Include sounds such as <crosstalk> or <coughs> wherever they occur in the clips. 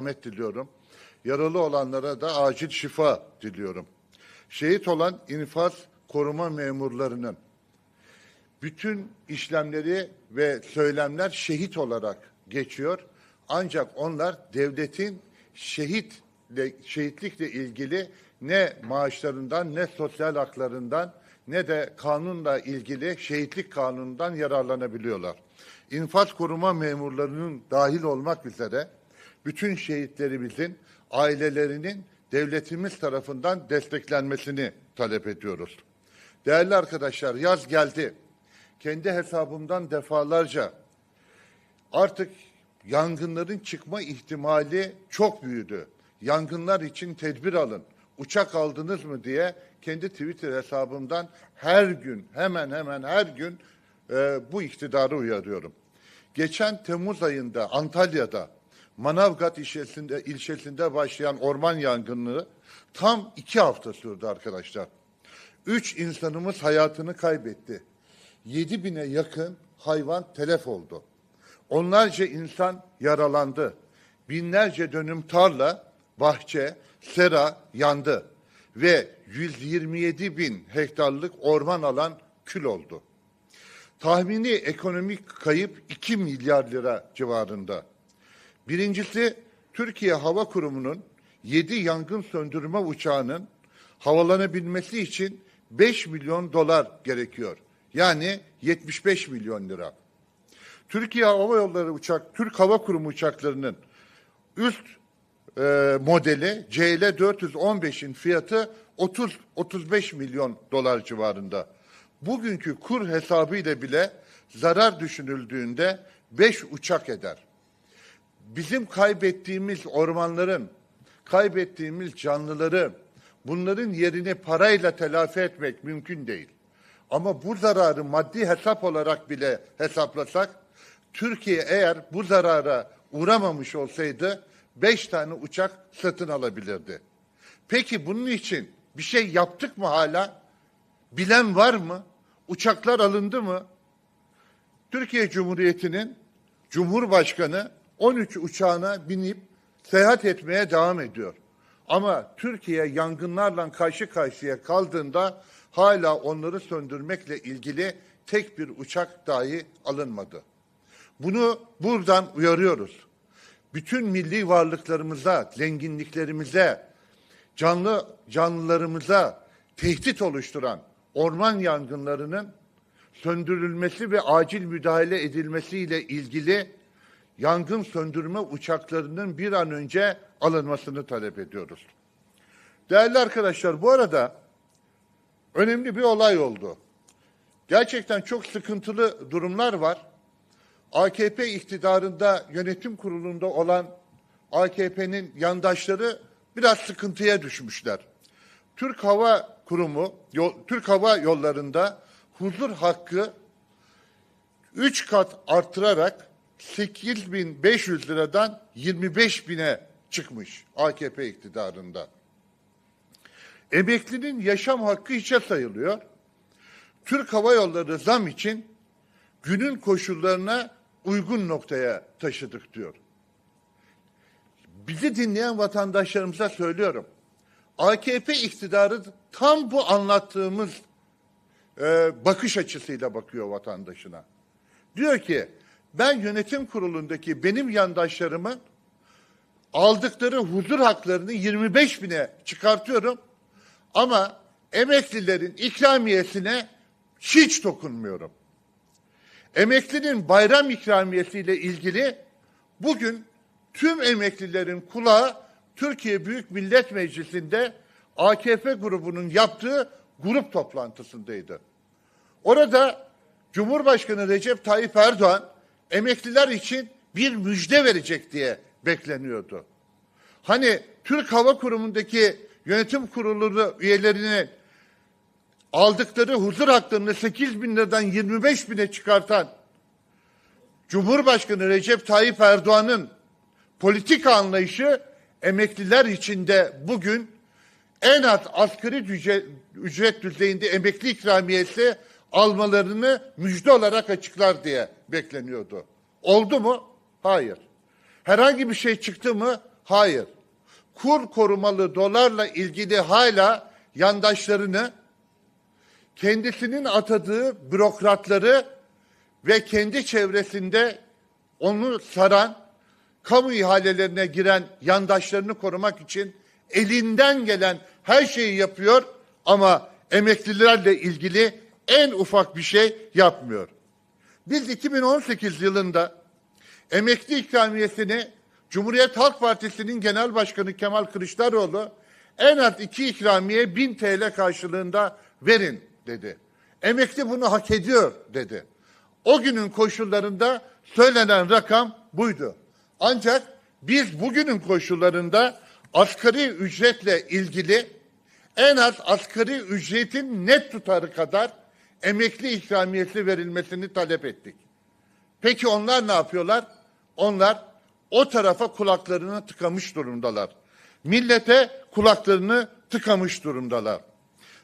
rahmet diliyorum. Yaralı olanlara da acil şifa diliyorum. Şehit olan infaz koruma memurlarının bütün işlemleri ve söylemler şehit olarak geçiyor. Ancak onlar devletin şehitle, şehitlikle ilgili ne maaşlarından ne sosyal haklarından ne de kanunla ilgili şehitlik kanunundan yararlanabiliyorlar. İnfaz koruma memurlarının dahil olmak üzere bütün şehitlerimizin ailelerinin devletimiz tarafından desteklenmesini talep ediyoruz. Değerli arkadaşlar yaz geldi. Kendi hesabımdan defalarca artık yangınların çıkma ihtimali çok büyüdü. Yangınlar için tedbir alın. Uçak aldınız mı diye kendi Twitter hesabımdan her gün hemen hemen her gün e, bu iktidarı uyarıyorum. Geçen Temmuz ayında Antalya'da Manavgat ilçesinde, ilçesinde başlayan orman yangını tam iki hafta sürdü arkadaşlar. Üç insanımız hayatını kaybetti. Yedi bine yakın hayvan telef oldu. Onlarca insan yaralandı. Binlerce dönüm tarla, bahçe, sera yandı. Ve 127 bin hektarlık orman alan kül oldu. Tahmini ekonomik kayıp 2 milyar lira civarında. Birincisi Türkiye Hava Kurumu'nun 7 yangın söndürme uçağının havalanabilmesi için 5 milyon dolar gerekiyor. Yani 75 milyon lira. Türkiye Hava Yolları uçak, Türk Hava Kurumu uçaklarının üst e, modeli CL 415'in fiyatı 30 35 milyon dolar civarında. Bugünkü kur hesabı ile bile zarar düşünüldüğünde 5 uçak eder. Bizim kaybettiğimiz ormanların, kaybettiğimiz canlıları bunların yerini parayla telafi etmek mümkün değil. Ama bu zararı maddi hesap olarak bile hesaplasak Türkiye eğer bu zarara uğramamış olsaydı beş tane uçak satın alabilirdi. Peki bunun için bir şey yaptık mı hala? Bilen var mı? Uçaklar alındı mı? Türkiye Cumhuriyeti'nin Cumhurbaşkanı 13 uçağına binip seyahat etmeye devam ediyor. Ama Türkiye yangınlarla karşı karşıya kaldığında hala onları söndürmekle ilgili tek bir uçak dahi alınmadı. Bunu buradan uyarıyoruz. Bütün milli varlıklarımıza, zenginliklerimize, canlı canlılarımıza tehdit oluşturan orman yangınlarının söndürülmesi ve acil müdahale edilmesiyle ilgili yangın söndürme uçaklarının bir an önce alınmasını talep ediyoruz. Değerli arkadaşlar bu arada önemli bir olay oldu. Gerçekten çok sıkıntılı durumlar var. AKP iktidarında yönetim kurulunda olan AKP'nin yandaşları biraz sıkıntıya düşmüşler. Türk Hava Kurumu, yol, Türk Hava Yolları'nda huzur hakkı 3 kat artırarak 8500 liradan 25 bine çıkmış AKP iktidarında. Emeklinin yaşam hakkı hiçe sayılıyor. Türk Hava Yolları zam için günün koşullarına uygun noktaya taşıdık diyor. Bizi dinleyen vatandaşlarımıza söylüyorum. AKP iktidarı tam bu anlattığımız e, bakış açısıyla bakıyor vatandaşına. Diyor ki ben yönetim kurulundaki benim yandaşlarımın aldıkları huzur haklarını 25 bine çıkartıyorum ama emeklilerin ikramiyesine hiç dokunmuyorum. Emeklinin bayram ikramiyesiyle ilgili bugün tüm emeklilerin kulağı Türkiye Büyük Millet Meclisi'nde AKP grubunun yaptığı grup toplantısındaydı. Orada Cumhurbaşkanı Recep Tayyip Erdoğan emekliler için bir müjde verecek diye bekleniyordu. Hani Türk Hava Kurumu'ndaki yönetim kurulu üyelerinin aldıkları huzur haklarını 8 bin liradan 25 bine çıkartan Cumhurbaşkanı Recep Tayyip Erdoğan'ın politika anlayışı emekliler içinde bugün en az asgari ücret düzeyinde emekli ikramiyesi almalarını müjde olarak açıklar diye bekleniyordu. Oldu mu? Hayır. Herhangi bir şey çıktı mı? Hayır. Kur korumalı dolarla ilgili hala yandaşlarını kendisinin atadığı bürokratları ve kendi çevresinde onu saran, kamu ihalelerine giren yandaşlarını korumak için elinden gelen her şeyi yapıyor ama emeklilerle ilgili en ufak bir şey yapmıyor. Biz 2018 yılında emekli ikramiyesini Cumhuriyet Halk Partisi'nin Genel Başkanı Kemal Kılıçdaroğlu en az iki ikramiye 1000 TL karşılığında verin dedi. Emekli bunu hak ediyor dedi. O günün koşullarında söylenen rakam buydu. Ancak biz bugünün koşullarında asgari ücretle ilgili en az asgari ücretin net tutarı kadar emekli ikramiyesi verilmesini talep ettik. Peki onlar ne yapıyorlar? Onlar o tarafa kulaklarını tıkamış durumdalar. Millete kulaklarını tıkamış durumdalar.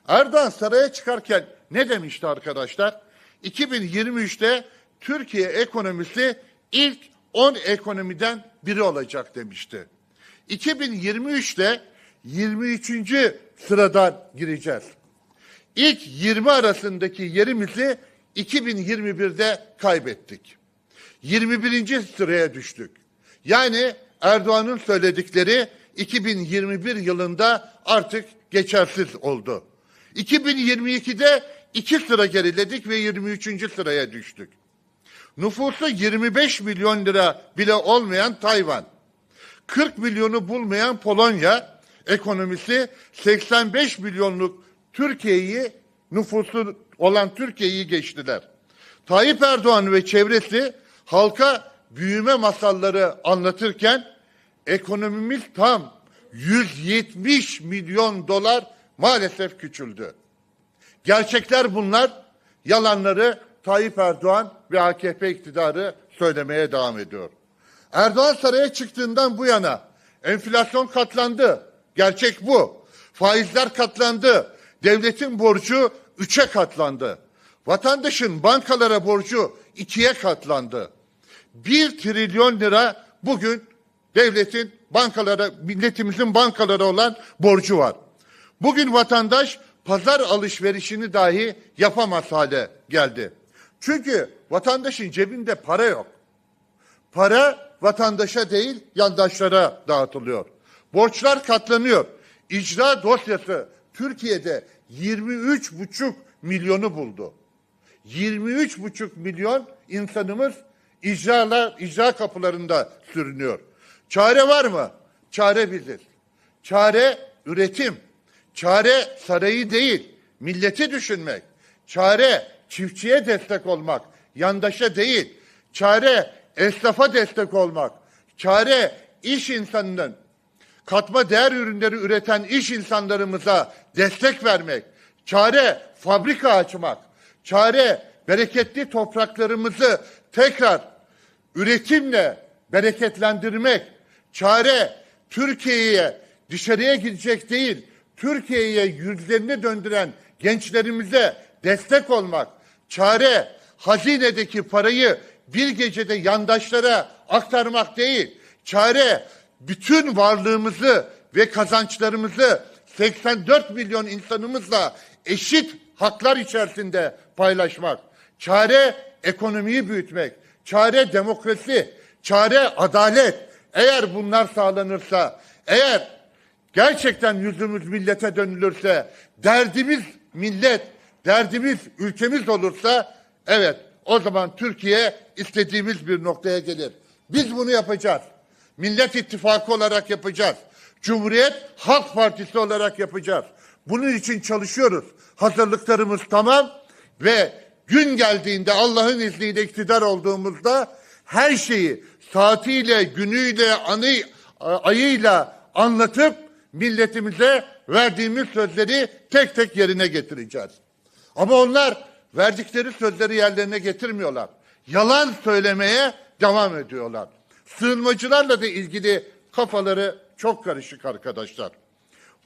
Erdoğan saraya çıkarken ne demişti arkadaşlar? 2023'te Türkiye ekonomisi ilk 10 ekonomiden biri olacak demişti. 2023'te 23. sıradan gireceğiz. İlk 20 arasındaki yerimizi 2021'de kaybettik. 21. sıraya düştük. Yani Erdoğan'ın söyledikleri 2021 yılında artık geçersiz oldu. 2022'de iki sıra geriledik ve 23. sıraya düştük. Nüfusu 25 milyon lira bile olmayan Tayvan, 40 milyonu bulmayan Polonya, ekonomisi 85 milyonluk Türkiye'yi nüfusu olan Türkiye'yi geçtiler. Tayyip Erdoğan ve çevresi halka büyüme masalları anlatırken ekonomimiz tam 170 milyon dolar maalesef küçüldü. Gerçekler bunlar, yalanları Tayyip Erdoğan ve AKP iktidarı söylemeye devam ediyor. Erdoğan saraya çıktığından bu yana enflasyon katlandı. Gerçek bu. Faizler katlandı. Devletin borcu üçe katlandı. Vatandaşın bankalara borcu ikiye katlandı. Bir trilyon lira bugün devletin bankalara, milletimizin bankalara olan borcu var. Bugün vatandaş pazar alışverişini dahi yapamaz hale geldi. Çünkü vatandaşın cebinde para yok. Para vatandaşa değil yandaşlara dağıtılıyor. Borçlar katlanıyor. İcra dosyası Türkiye'de 23,5 milyonu buldu. 23,5 milyon insanımız icralar, icra kapılarında sürünüyor. Çare var mı? Çare biziz. Çare üretim. Çare sarayı değil, milleti düşünmek. Çare çiftçiye destek olmak, yandaşa değil. Çare esnafa destek olmak. Çare iş insanının katma değer ürünleri üreten iş insanlarımıza destek vermek. Çare fabrika açmak. Çare bereketli topraklarımızı tekrar üretimle bereketlendirmek. Çare Türkiye'ye dışarıya gidecek değil, Türkiye'ye yüzlerini döndüren gençlerimize destek olmak. Çare hazinedeki parayı bir gecede yandaşlara aktarmak değil. Çare bütün varlığımızı ve kazançlarımızı 84 milyon insanımızla eşit haklar içerisinde paylaşmak. Çare ekonomiyi büyütmek. Çare demokrasi. Çare adalet. Eğer bunlar sağlanırsa, eğer gerçekten yüzümüz millete dönülürse, derdimiz millet, derdimiz ülkemiz olursa, evet o zaman Türkiye istediğimiz bir noktaya gelir. Biz bunu yapacağız. Millet İttifakı olarak yapacağız. Cumhuriyet Halk Partisi olarak yapacağız. Bunun için çalışıyoruz. Hazırlıklarımız tamam ve gün geldiğinde Allah'ın izniyle iktidar olduğumuzda her şeyi saatiyle, günüyle, anı, ayıyla anlatıp milletimize verdiğimiz sözleri tek tek yerine getireceğiz. Ama onlar verdikleri sözleri yerlerine getirmiyorlar. Yalan söylemeye devam ediyorlar. Sığınmacılarla da ilgili kafaları çok karışık arkadaşlar.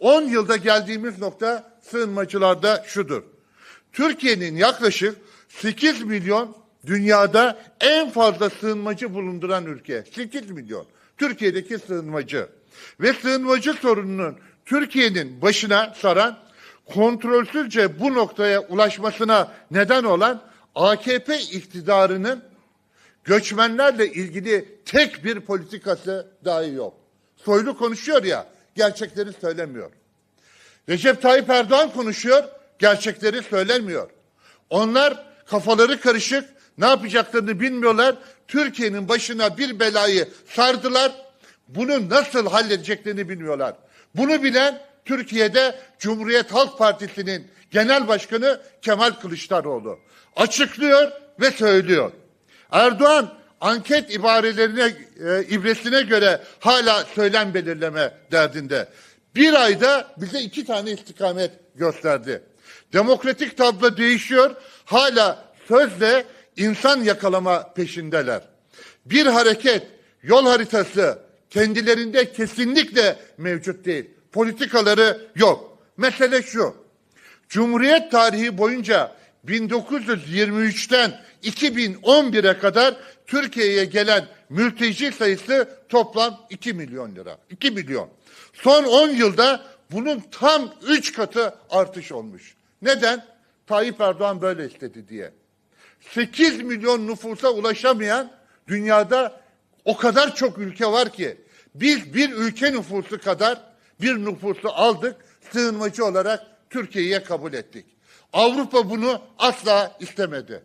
10 yılda geldiğimiz nokta sığınmacılarda şudur. Türkiye'nin yaklaşık 8 milyon dünyada en fazla sığınmacı bulunduran ülke. 8 milyon. Türkiye'deki sığınmacı. ve sığınmacı sorununun Türkiye'nin başına saran, kontrolsüzce bu noktaya ulaşmasına neden olan AKP iktidarının göçmenlerle ilgili tek bir politikası dahi yok. Soylu konuşuyor ya, gerçekleri söylemiyor. Recep Tayyip Erdoğan konuşuyor, gerçekleri söylemiyor. Onlar kafaları karışık, ne yapacaklarını bilmiyorlar. Türkiye'nin başına bir belayı sardılar. Bunu nasıl halledeceklerini bilmiyorlar. Bunu bilen Türkiye'de Cumhuriyet Halk Partisi'nin genel başkanı Kemal Kılıçdaroğlu. Açıklıyor ve söylüyor. Erdoğan anket ibarelerine, e, ibresine göre hala söylem belirleme derdinde. Bir ayda bize iki tane istikamet gösterdi. Demokratik tablo değişiyor. Hala sözle insan yakalama peşindeler. Bir hareket, yol haritası kendilerinde kesinlikle mevcut değil. Politikaları yok. Mesele şu. Cumhuriyet tarihi boyunca 1923'ten 2011'e kadar Türkiye'ye gelen mülteci sayısı toplam 2 milyon lira. 2 milyon. Son 10 yılda bunun tam 3 katı artış olmuş. Neden? Tayyip Erdoğan böyle istedi diye. 8 milyon nüfusa ulaşamayan dünyada o kadar çok ülke var ki biz bir ülke nüfusu kadar bir nüfusu aldık sığınmacı olarak Türkiye'ye kabul ettik. Avrupa bunu asla istemedi.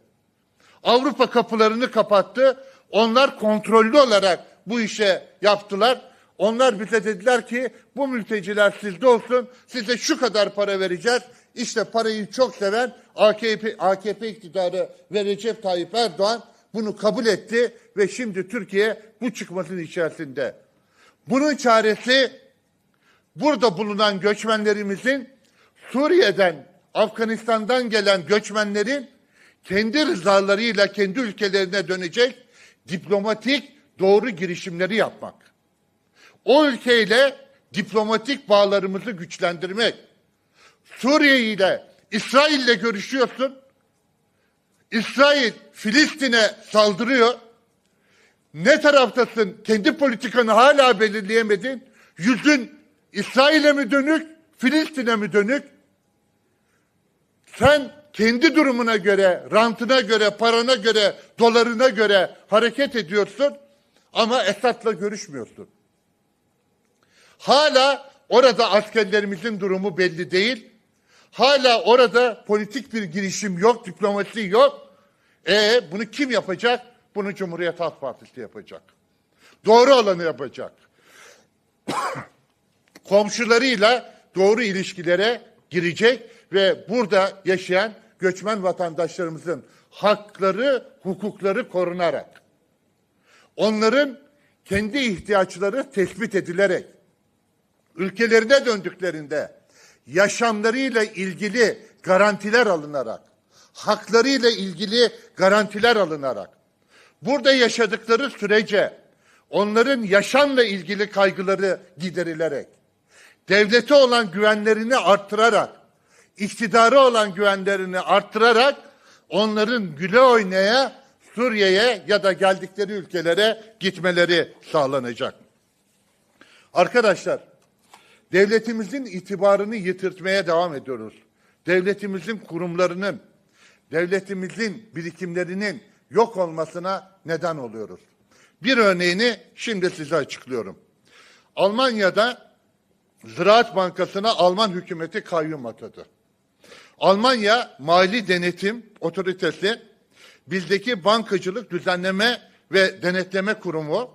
Avrupa kapılarını kapattı. Onlar kontrollü olarak bu işe yaptılar. Onlar bize dediler ki bu mülteciler sizde olsun. Size şu kadar para vereceğiz. İşte parayı çok seven AKP, AKP iktidarı ve Recep Tayyip Erdoğan bunu kabul etti ve şimdi Türkiye bu çıkmasın içerisinde. Bunun çaresi burada bulunan göçmenlerimizin Suriye'den, Afganistan'dan gelen göçmenlerin kendi rızalarıyla kendi ülkelerine dönecek diplomatik doğru girişimleri yapmak. O ülkeyle diplomatik bağlarımızı güçlendirmek. Suriye ile İsrail ile görüşüyorsun. İsrail Filistin'e saldırıyor. Ne taraftasın? Kendi politikanı hala belirleyemedin. Yüzün İsrail'e mi dönük, Filistin'e mi dönük? Sen kendi durumuna göre, rantına göre, parana göre, dolarına göre hareket ediyorsun ama Esad'la görüşmüyorsun. Hala orada askerlerimizin durumu belli değil. Hala orada politik bir girişim yok, diplomasi yok. E bunu kim yapacak? Bunu Cumhuriyet Halk Partisi yapacak. Doğru olanı yapacak. <coughs> Komşularıyla doğru ilişkilere girecek ve burada yaşayan göçmen vatandaşlarımızın hakları, hukukları korunarak, onların kendi ihtiyaçları tespit edilerek, ülkelerine döndüklerinde yaşamlarıyla ilgili garantiler alınarak, haklarıyla ilgili garantiler alınarak, burada yaşadıkları sürece onların yaşamla ilgili kaygıları giderilerek, devlete olan güvenlerini arttırarak, iktidarı olan güvenlerini arttırarak onların güle oynaya Suriye'ye ya da geldikleri ülkelere gitmeleri sağlanacak. Arkadaşlar, devletimizin itibarını yitirtmeye devam ediyoruz. Devletimizin kurumlarının, devletimizin birikimlerinin yok olmasına neden oluyoruz. Bir örneğini şimdi size açıklıyorum. Almanya'da Ziraat Bankası'na Alman hükümeti kayyum atadı. Almanya Mali Denetim Otoritesi bizdeki bankacılık düzenleme ve denetleme kurumu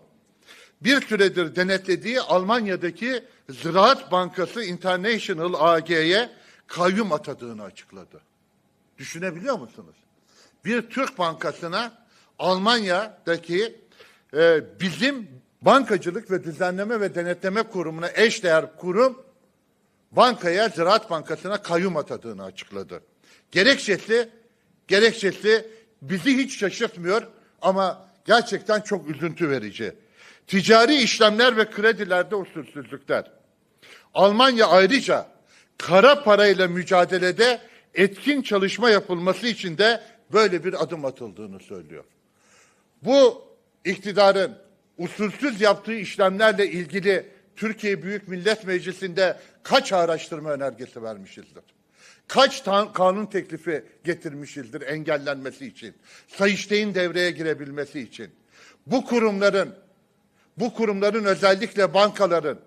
bir süredir denetlediği Almanya'daki Ziraat Bankası International AG'ye kayyum atadığını açıkladı. Düşünebiliyor musunuz? Bir Türk bankasına Almanya'daki e, bizim bankacılık ve düzenleme ve denetleme kurumuna eşdeğer kurum bankaya Ziraat Bankası'na kayyum atadığını açıkladı. Gerekçesi, gerekçesi bizi hiç şaşırtmıyor ama gerçekten çok üzüntü verici. Ticari işlemler ve kredilerde usulsüzlükler. Almanya ayrıca kara parayla mücadelede etkin çalışma yapılması için de böyle bir adım atıldığını söylüyor. Bu iktidarın usulsüz yaptığı işlemlerle ilgili Türkiye Büyük Millet Meclisi'nde kaç araştırma önergesi vermişizdir? Kaç kanun teklifi getirmişizdir engellenmesi için? Sayıştay'ın devreye girebilmesi için. Bu kurumların, bu kurumların özellikle bankaların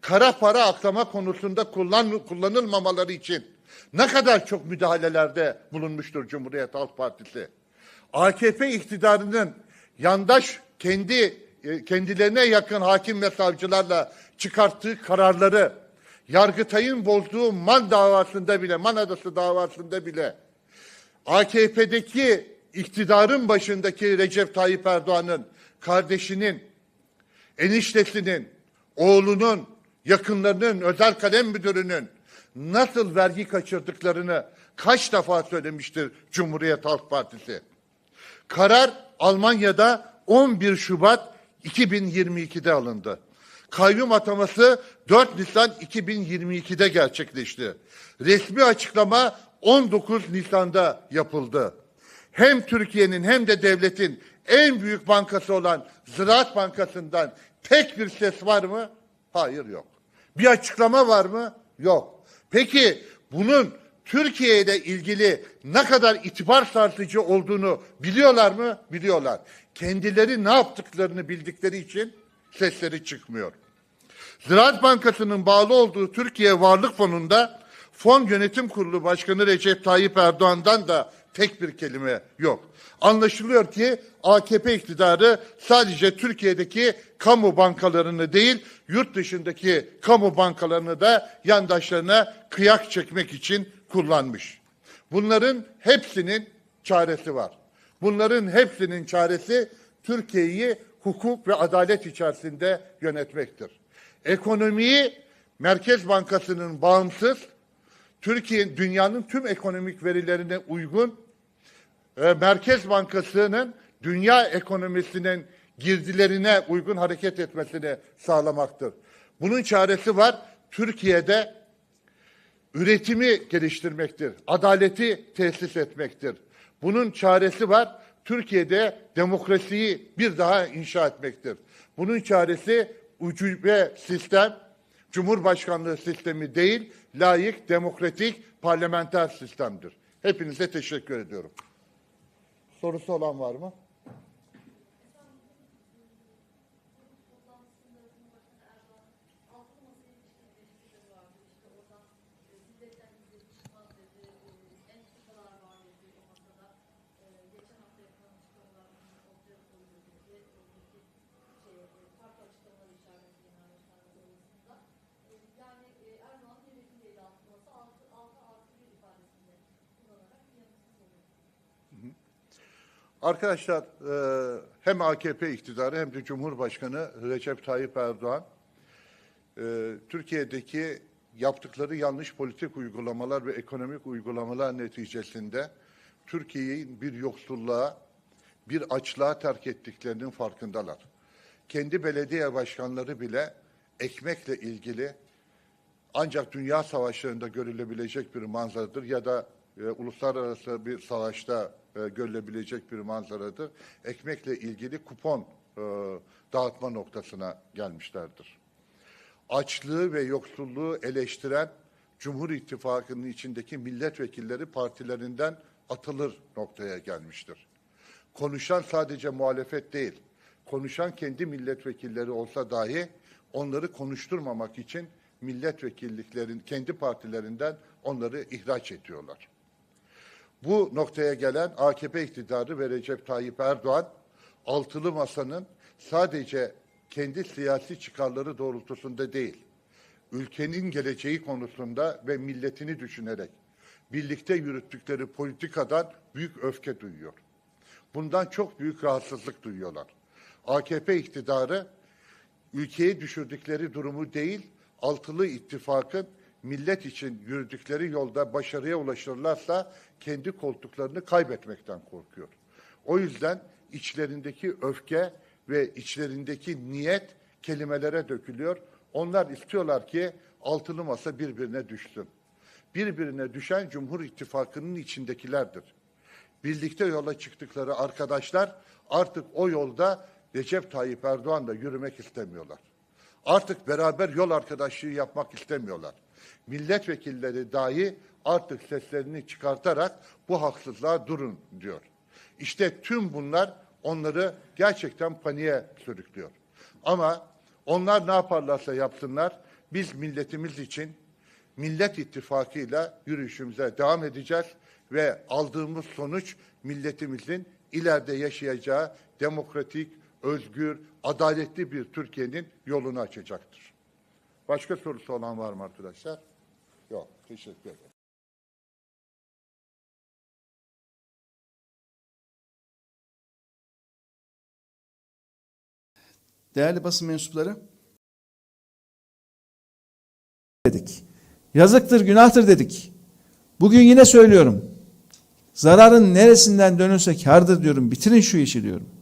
kara para aklama konusunda kullan, kullanılmamaları için ne kadar çok müdahalelerde bulunmuştur Cumhuriyet Halk Partisi. AKP iktidarının yandaş kendi e, kendilerine yakın hakim ve savcılarla çıkarttığı kararları Yargıtay'ın bozduğu Man davasında bile, Man Adası davasında bile AKP'deki iktidarın başındaki Recep Tayyip Erdoğan'ın kardeşinin, eniştesinin, oğlunun, yakınlarının, özel kalem müdürünün nasıl vergi kaçırdıklarını kaç defa söylemiştir Cumhuriyet Halk Partisi. Karar Almanya'da 11 Şubat 2022'de alındı. Kayyum ataması 4 Nisan 2022'de gerçekleşti. Resmi açıklama 19 Nisan'da yapıldı. Hem Türkiye'nin hem de devletin en büyük bankası olan Ziraat Bankası'ndan tek bir ses var mı? Hayır yok. Bir açıklama var mı? Yok. Peki bunun Türkiye ile ilgili ne kadar itibar sarsıcı olduğunu biliyorlar mı? Biliyorlar. Kendileri ne yaptıklarını bildikleri için sesleri çıkmıyor. Ziraat Bankası'nın bağlı olduğu Türkiye Varlık Fonu'nda Fon Yönetim Kurulu Başkanı Recep Tayyip Erdoğan'dan da tek bir kelime yok. Anlaşılıyor ki AKP iktidarı sadece Türkiye'deki kamu bankalarını değil, yurt dışındaki kamu bankalarını da yandaşlarına kıyak çekmek için kullanmış. Bunların hepsinin çaresi var. Bunların hepsinin çaresi Türkiye'yi hukuk ve adalet içerisinde yönetmektir. Ekonomiyi Merkez Bankası'nın bağımsız, Türkiye dünyanın tüm ekonomik verilerine uygun e, Merkez Bankası'nın dünya ekonomisinin girdilerine uygun hareket etmesini sağlamaktır. Bunun çaresi var. Türkiye'de üretimi geliştirmektir. Adaleti tesis etmektir. Bunun çaresi var. Türkiye'de demokrasiyi bir daha inşa etmektir. Bunun çaresi ucube sistem, Cumhurbaşkanlığı sistemi değil, layık, demokratik, parlamenter sistemdir. Hepinize teşekkür ediyorum. Sorusu olan var mı? Arkadaşlar e, hem AKP iktidarı hem de Cumhurbaşkanı Recep Tayyip Erdoğan e, Türkiye'deki yaptıkları yanlış politik uygulamalar ve ekonomik uygulamalar neticesinde Türkiye'yi bir yoksulluğa, bir açlığa terk ettiklerinin farkındalar. Kendi belediye başkanları bile ekmekle ilgili ancak dünya savaşlarında görülebilecek bir manzaradır ya da e, uluslararası bir savaşta e, görülebilecek bir manzaradır. Ekmekle ilgili kupon e, dağıtma noktasına gelmişlerdir. Açlığı ve yoksulluğu eleştiren Cumhur İttifakı'nın içindeki milletvekilleri partilerinden atılır noktaya gelmiştir. Konuşan sadece muhalefet değil, konuşan kendi milletvekilleri olsa dahi onları konuşturmamak için milletvekilliklerin kendi partilerinden onları ihraç ediyorlar. Bu noktaya gelen AKP iktidarı ve Recep Tayyip Erdoğan altılı masanın sadece kendi siyasi çıkarları doğrultusunda değil, ülkenin geleceği konusunda ve milletini düşünerek birlikte yürüttükleri politikadan büyük öfke duyuyor. Bundan çok büyük rahatsızlık duyuyorlar. AKP iktidarı ülkeyi düşürdükleri durumu değil, altılı ittifakın millet için yürüdükleri yolda başarıya ulaşırlarsa kendi koltuklarını kaybetmekten korkuyor. O yüzden içlerindeki öfke ve içlerindeki niyet kelimelere dökülüyor. Onlar istiyorlar ki altılı masa birbirine düşsün. Birbirine düşen Cumhur İttifakı'nın içindekilerdir. Birlikte yola çıktıkları arkadaşlar artık o yolda Recep Tayyip Erdoğan'la yürümek istemiyorlar. Artık beraber yol arkadaşlığı yapmak istemiyorlar. Milletvekilleri dahi artık seslerini çıkartarak bu haksızlığa durun diyor. İşte tüm bunlar onları gerçekten paniğe sürüklüyor. Ama onlar ne yaparlarsa yapsınlar biz milletimiz için Millet İttifakı'yla yürüyüşümüze devam edeceğiz ve aldığımız sonuç milletimizin ileride yaşayacağı demokratik, özgür, adaletli bir Türkiye'nin yolunu açacaktır. Başka sorusu olan var mı arkadaşlar? Yok, teşekkür ederim. Değerli basın mensupları dedik. Yazıktır, günahtır dedik. Bugün yine söylüyorum. Zararın neresinden dönülse kârdır diyorum. Bitirin şu işi diyorum.